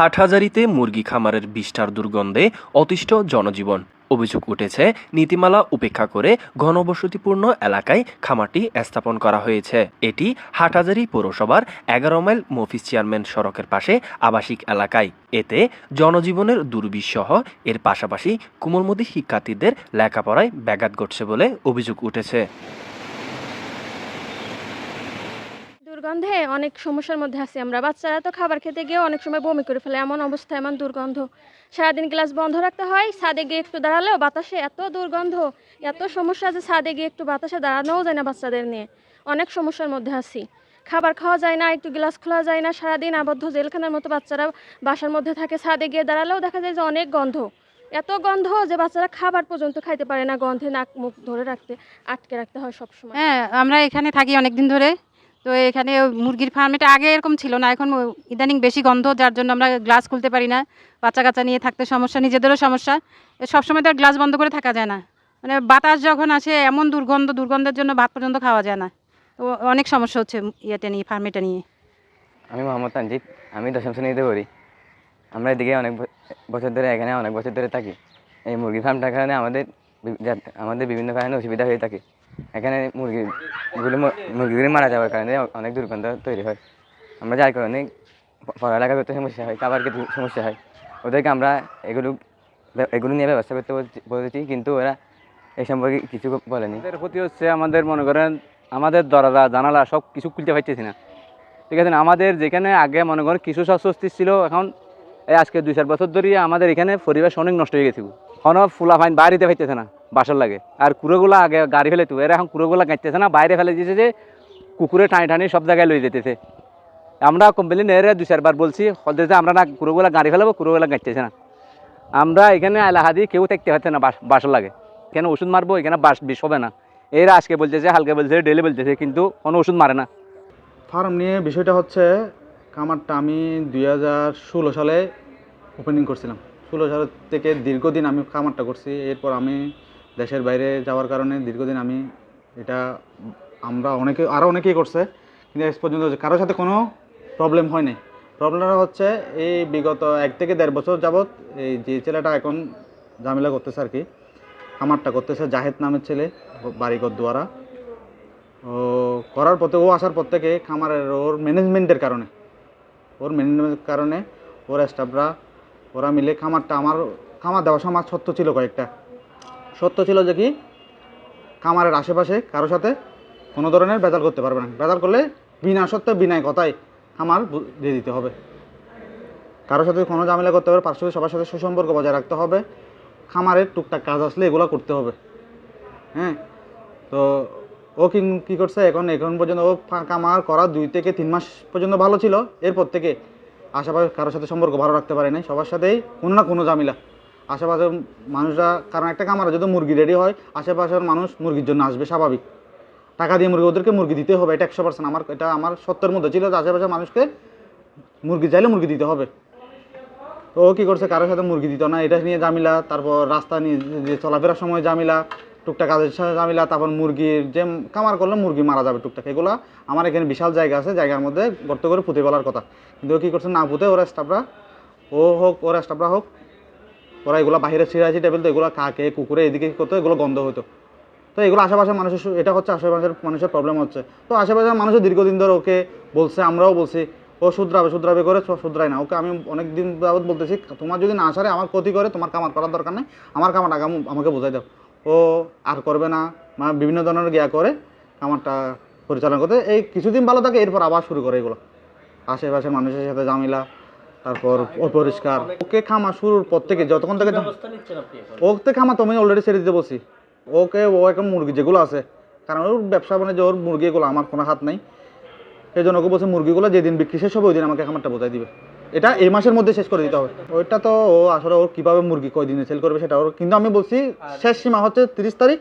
হাটহাজারিতে মুরগি খামারের বিষ্ঠার দুর্গন্ধে অতিষ্ঠ জনজীবন। অভিযোগ উঠেছে, নীতিমালা উপেক্ষা করে ঘনবসতিপূর্ণ এলাকায় খামারটি স্থাপন করা হয়েছে। এটি হাটহাজারি পৌরসভার এগারো মাইল মফিস চেয়ারম্যান সড়কের পাশে আবাসিক এলাকায়। এতে জনজীবনের দুর্বিষহ, এর পাশাপাশি কোমলমতি শিক্ষার্থীদের লেখাপড়ায় ব্যাঘাত ঘটছে বলে অভিযোগ উঠেছে। দুর্গন্ধে অনেক সমস্যার মধ্যে আছি আমরা। বাচ্চারা তো খাবার খেতে গিয়ে অনেক সময় বমি করে ফেলে, এমন অবস্থা, এমন দুর্গন্ধ। সারাদিন গ্লাস বন্ধ রাখতে হয়, ছাদে গিয়ে একটু দাঁড়ালেও বাতাসে এত দুর্গন্ধ, এত সমস্যা যে ছাদে গিয়ে একটু বাতাসে দাঁড়ানোও যায় না বাচ্চাদের নিয়ে। অনেক সমস্যার মধ্যে আছি। খাবার খাওয়া যায় না, একটু গ্লাস খোলা যায় না, সারাদিন আবদ্ধ জেলখানার মতো বাচ্চারা বাসার মধ্যে থাকে, ছাদে গিয়ে দাঁড়ালেও দেখা যায় যে অনেক গন্ধ। এত গন্ধ যে বাচ্চারা খাবার পর্যন্ত খাইতে পারে না, গন্ধে নাক মুখ ধরে রাখতে, আটকে রাখতে হয় সবসময়। হ্যাঁ আমরা এখানে থাকি অনেক দিন ধরে। তো এখানে মুরগির ফার্ম এটা আগে এরকম ছিল না, এখন ইদানিং বেশি গন্ধ, যার জন্য আমরা গ্লাস খুলতে পারি না। বাচ্চা কাচ্চা নিয়ে থাকতে সমস্যা, নিজেদেরও সমস্যা। সবসময় তো আর গ্লাস বন্ধ করে থাকা যায় না। মানে বাতাস যখন আসে, এমন দুর্গন্ধ, দুর্গন্ধের জন্য ভাত পর্যন্ত খাওয়া যায় না। তো অনেক সমস্যা হচ্ছে ইয়েটা নিয়ে ফার্মেটা নিয়ে। আমি মোহাম্মদ তানজিদ, আমি দশম শ্রেণীতে পড়ি। আমরা এদিকে অনেক বছর ধরে এখানে অনেক বছর ধরে থাকি। এই মুরগি ফার্মটার কারণে আমাদের আমাদের বিভিন্ন কারণে অসুবিধা হয়ে থাকে। এখানে মুরগিগুলো মুরগিগুলি মারা যাওয়ার কারণে অনেক দুর্গন্ধ তৈরি হয়। আমরা যার কারণে পড়ালেখা করতে সমস্যা হয়, খাবার খেতে সমস্যা হয়, ওদেরকে আমরা এগুলো এগুলো নিয়ে ব্যবস্থা করতে বলেছি কিন্তু ওরা এই সম্পর্কে কিছু বলেনি। আমাদের ক্ষতি হচ্ছে আমাদের, মনে করেন, আমাদের দরজা, জানালা সব কিছু খুলতে পারতেছি না। ঠিক আছে আমাদের যেখানে আগে, মনে করেন, কিছু স্বস্তি ছিল, এখন এই আজকে দুই চার বছর ধরে আমাদের এখানে পরিবেশ অনেক নষ্ট হয়ে গেছে কোনো ফুলা ফাইন বাইরেতে পাইতেছে না। বাসার লাগে। আর কুড়োগুলো আগে গাড়ি ফেলে তো এরা এখন কুড়োগুলো কাটতেছে না, বাইরে ফেলে দিয়েছে যে কুকুরে টানি টানি সব জায়গায় লই যেতেছে। আমরা কমপ্লেন এর দুই চারবার বলছি হলতে আমরা না কুড়োগুলো গাড়ি ফেলাবো, কুড়োগুলো কাটতেছে না। আমরা এখানে এলাহাদি কেউ থাকতে পারছে না বাস- বাসার লাগে। এখানে ওষুধ মারবো? এখানে বাস বিষ হবে না। এরা আজকে বলতেছে, হালকা বলতেছে ডেলি বলতেছে, কিন্তু কোনো ওষুধ মারে না। ফার্ম নিয়ে বিষয়টা হচ্ছে, খামারটা আমি দুই হাজার ষোলো সালে ওপেনিং করছিলাম। ষোলো সাল থেকে দীর্ঘদিন আমি খামারটা করছি। এরপর আমি দেশের বাইরে যাওয়ার কারণে দীর্ঘদিন আমি এটা আমরা অনেকে আরও অনেকেই করছে, কিন্তু এস পর্যন্ত কারোর সাথে কোনো প্রবলেম হয়নি। প্রবলেমটা হচ্ছে এই বিগত এক থেকে দেড় বছর যাবৎ এই যে ছেলেটা এখন ঝামেলা করতেছে আর কি খামারটা করতেছে জাহেদ নামের ছেলে বাড়িঘর দ্বারা ও করার পথে, ও আসার পর থেকে খামারের ওর ম্যানেজমেন্টের কারণে, ওর ম্যানেজমেন্টের কারণে ওর স্টাফরা ওরা মিলে খামারটা আমার, খামার দেওয়ার সময় সত্য ছিল কয়েকটা। সত্য ছিল যে কি? খামারের আশেপাশে কারোর সাথে কোনো ধরনের বেজাল করতে পারবে না। বেজাল করলে বিনা সত্ত্বে বিনায় কথায় খামার দিয়ে দিতে হবে। কারোর সাথে কোনো ঝামেলা করতে হবে পার্শ্ববর্তী সবার সাথে সুসম্পর্ক বজায় রাখতে হবে। খামারের টুকটাক কাজ আসলে এগুলো করতে হবে। হ্যাঁ? তো ও কি কী করছে? এখন এখন পর্যন্ত ও কামার করা দুই থেকে তিন মাস পর্যন্ত ভালো ছিল। এরপর থেকে আশেপাশে কারোর সাথে সম্পর্ক ভালো রাখতে পারে নাই। সবার সাথেই কোনো না কোনো ঝামেলা। আশেপাশের মানুষরা, কারণ একটা কামারে যদি মুরগি রেডি হয়, আশেপাশের মানুষ মুরগির জন্য আসবে স্বাভাবিক। টাকা দিয়ে মুরগি, ওদেরকে মুরগি দিতে হবে, এটা একশো পার্সেন্ট আমার, এটা আমার সত্যের মধ্যে ছিল যে আশেপাশের মানুষকে মুরগি চাইলে মুরগি দিতে হবে। তো ও কী করছে? কারোর সাথে মুরগি দিত না, এটা নিয়ে জামিলা তারপর রাস্তা নিয়ে যে চলাফেরার সময় জামিলা টুকটাক কাজের সাথে জামিলা তারপর মুরগির যে কামার করলে মুরগি মারা যাবে টুকটাক। এগুলো আমার এখানে বিশাল জায়গা আছে, জায়গার মধ্যে গর্ত করে পুঁতে বলার কথা। কিন্তু ও কী করছে? না পুঁতে ওরা স্টাফরা ও হোক, ওরা স্টাফরা হোক ওরা এগুলো বাইরে ছিঁড়াছি টেবিল তো এগুলো কাকে, কুকুরে, এদিকে করতো, এগুলো গন্ধ হতো তো এগুলো আশেপাশের মানুষের এটা হচ্ছে আশেপাশের মানুষের প্রবলেম হচ্ছে। তো আশেপাশের মানুষের দীর্ঘদিন ধরে ওকে বলছে, আমরাও বলছি, ও শুধরাবে শুধরাবে করে শুধরায় না, ওকে আমি অনেক দিন যাবত বলতেছি, তোমার যদি না সারে, আমার ক্ষতি করে, তোমার কামার করার দরকার নেই, আমার কামার আগাম আমাকে বোঝাই দাও। ও আর করবে না মানে বিভিন্ন ধরনের গিয়া করে কামারটা পরিচালনা করতে। এই কিছুদিন ভালো থাকে, এরপর আবার শুরু করে এগুলো। আশেপাশের মানুষের সাথে জামিলা তারপর অপরিষ্কার। ওকে খামা শুরুর পর থেকে যতক্ষণ থেকে ওকে খামা তুমি অলরেডি ছেড়ে দিতে বলছি। ওকে ও এখন মুরগি যেগুলো আছে। কারণ ওর ব্যবসা মানে যে ওর মুরগিগুলো আমার কোনো হাত নাই। সেই জন্য ওকে বলছে মুরগিগুলো যেদিন বিক্রি শেষ হবে ওই দিন আমাকে খামারটা বোঝাই দিবে। এটা এই মাসের মধ্যে শেষ করে দিতে হবে। ওইটা তো ও আসলে ওর কীভাবে মুরগি কয়দিনে সেল করবে সেটা ওর কিন্তু আমি বলছি শেষ সীমা হচ্ছে তিরিশ তারিখ।